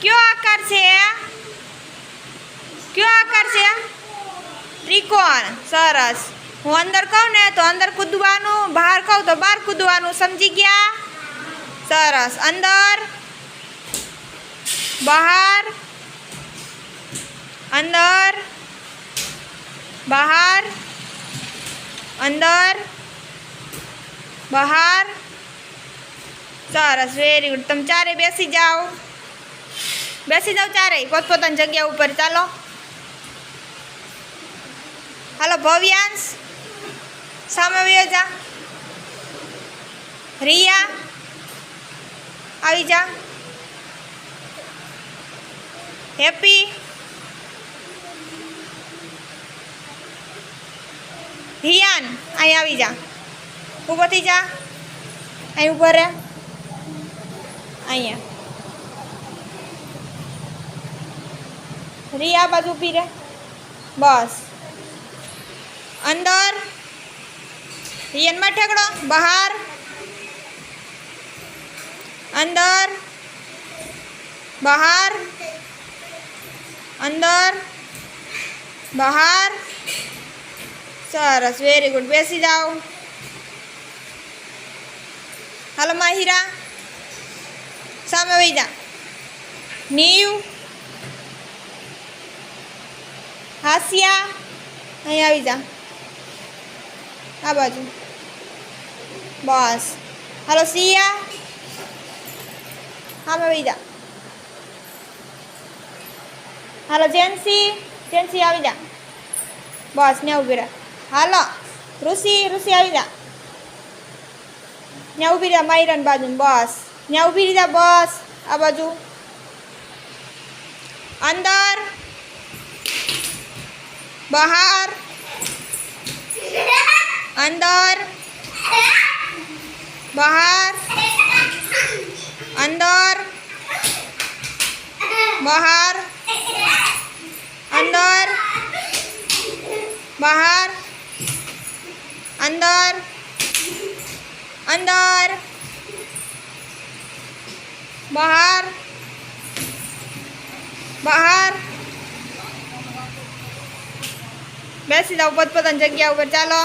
કયો આકાર છે કયો આકાર છે ત્રિકોણ સરસ હું અંદર કહું ને તો અંદર કૂદવાનું બહાર કહું તો બહાર કૂદવાનું સમજી ગયા સરસ અંદર બહાર અંદર બહાર અંદર બહાર સરસ વેરી ગુડ તમે ચારે બેસી જાઓ બેસી જાઓ ચારે. પોતપોતાની જગ્યા ઉપર. ચાલો. હાલો, ભવ્યાંશ. સામે વયો જા. રિયા. આવી જા. હેપી. હિયાન અહીં આવી જા. ઊભો થઈ જા. અહીં ઊભો રહે. અહીંયા. રિયા બાજુ ઊભી રહે. બસ. અંદર. રિયનમાં ઠેકડો. બહાર. અંદર. બહાર. અંદર. બહાર. સરસ. વેરી ગુડ બેસી જાઓ. હાલો, માહિરા. સામે વહી જા. નીવ. હાસ્યા. અહીં આવી જા. આ બાજુ. બસ. હાલો, સિયા. હા આવી જા હાલો, જેન્સી. જેન્સી, આવી જા. બસ ને ઊભી રહે હાલો, ઋષિ ઋષિ, આવી જા. ત્યાં ઊભી રહ્યા માયરન બાજુ બસ. ત્યાં ઊભી રહ્યા બસ. આ બાજુ. અંદર. બહાર અંદર બહાર અંદર બહાર અંદર બહાર અંદર અંદર બહાર બહાર બેસી જાઓ પોતપોતાની જગ્યા ઉપર ચાલો.